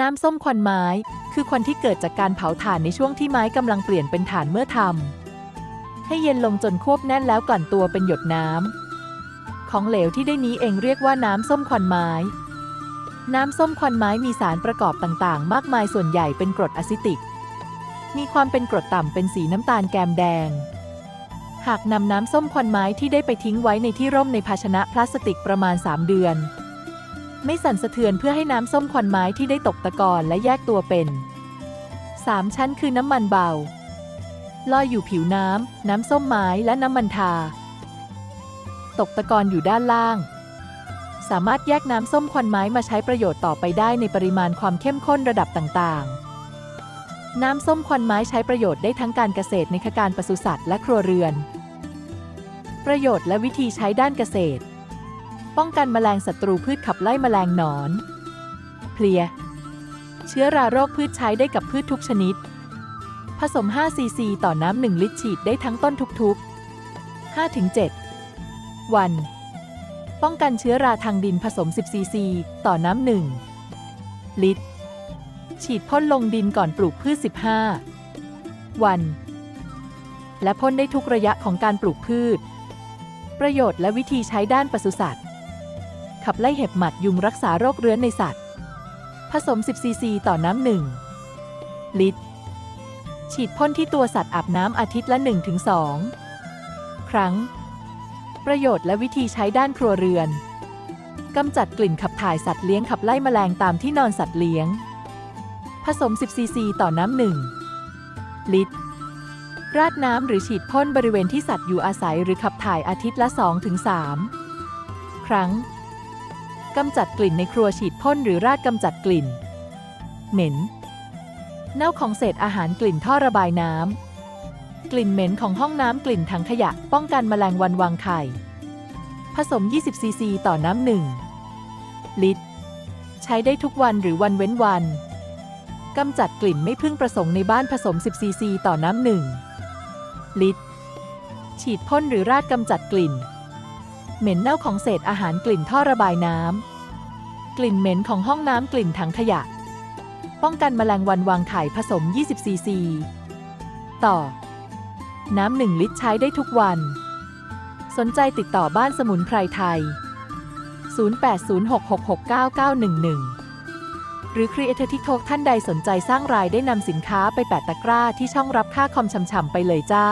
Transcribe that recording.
น้ำส้มควันไม้ คือควันที่เกิดจากการเผาถ่านในช่วงที่ไม้กำลังเปลี่ยนเป็นถ่านเมื่อทำให้เย็นลงจนควบแน่นแล้วกลั่นตัวเป็นหยดน้ำของเหลวที่ได้นี้เองเรียกว่าน้ำส้มควันไม้ น้ำส้มควันไม้มีสารประกอบต่างๆ มากมายส่วนใหญ่เป็นกรดอะซิติก มีความเป็นกรดต่ำเป็นสีน้ำตาลแกมแดง หากนำน้ำส้มควันไม้ที่ได้ไปทิ้งไว้ในที่ร่มในภาชนะพลาสติกประมาณ 3 เดือน ไม่สั่นสะเทือนเพื่อให้น้ำส้มควันไม้ที่ได้ตกตะกอนและแยกตัวเป็น 3 ชั้นคือน้ำมันเบา ลอยอยู่ผิวน้ำ น้ำส้มไม้และน้ำมันทา ตกตะกอนอยู่ด้านล่าง สามารถแยกน้ำส้มควันไม้มาใช้ประโยชน์ต่อไปได้ในปริมาณความเข้มข้นระดับต่างๆ น้ำส้มควันไม้ใช้ประโยชน์ได้ทั้งการเกษตรในการปศุสัตว์และครัวเรือน ประโยชน์และวิธีใช้ด้านเกษตร ป้องกันแมลงศัตรูพืชขับไล่แมลงหนอน เพลีย เชื้อราโรคพืชใช้ได้กับพืชทุกชนิด ผสม 5 ซีซี ต่อน้ำ 1 ลิตรฉีดได้ทั้งต้นทุกๆ 5-7 วัน ป้องกันเชื้อราทางดินผสม 10 ซีซี ต่อน้ำ1ลิตร ฉีดพ่นลงดินก่อนปลูกพืช 15 วัน และพ่นได้ทุกระยะของการปลูกพืชประโยชน์และวิธีใช้ด้านปศุสัตว์ ขับไล่เห็บหมัดยุงรักษาโรคเรื้อนในสัตว์ ผสม 10 ซีซีต่อน้ำ1ลิตร ฉีดพ่นที่ตัวสัตว์อาบน้ำอาทิตย์ละ 1-2 ครั้ง ประโยชน์และวิธีใช้ด้านครัวเรือนกำจัดกลิ่นขับถ่ายสัตว์เลี้ยงขับไล่แมลงตามที่นอนสัตว์เลี้ยง ผสม 10 ซีซีต่อน้ำ1ลิตร ราดน้ำหรือฉีดพ่นบริเวณที่สัตว์อยู่อาศัยหรือขับถ่ายอาทิตย์ละ 2-3 ครั้ง กำจัดกลิ่นในครัวฉีดพ่นหรือราดกำจัดกลิ่น เหม็น เน่าของเศษอาหารกลิ่นท่อระบายน้ำ กลิ่นเหม็นของห้องน้ำกลิ่นถังขยะ ป้องกันแมลงวันวางไข่ ผสม 20 ซีซี ต่อน้ำหนึ่งลิตร ใช้ได้ทุกวันหรือวันเว้นวันกำจัดกลิ่นไม่พึงประสงค์ในบ้านผสม 10 ซีซี ต่อน้ำหนึ่งลิตร ฉีดพ่นหรือราดกำจัดกลิ่น เหม็นเน่าของเศษอาหารกลิ่นท่อระบายน้ำ กลิ่นเหม็นของห้องน้ำกลิ่นถังขยะ ป้องกันแมลงวันวางไข่ผสม 20 ซีซี ต่อ น้ำหนึ่งลิตรใช้ได้ทุกวัน สนใจติดต่อบ้านสมุนไพรไทย 0806669911 หรือ Creator TikTok ท่านใดสนใจสร้างรายได้นำสินค้าไปแปะตะกร้าที่ช่องรับค่าคอมชำๆไปเลยจ้า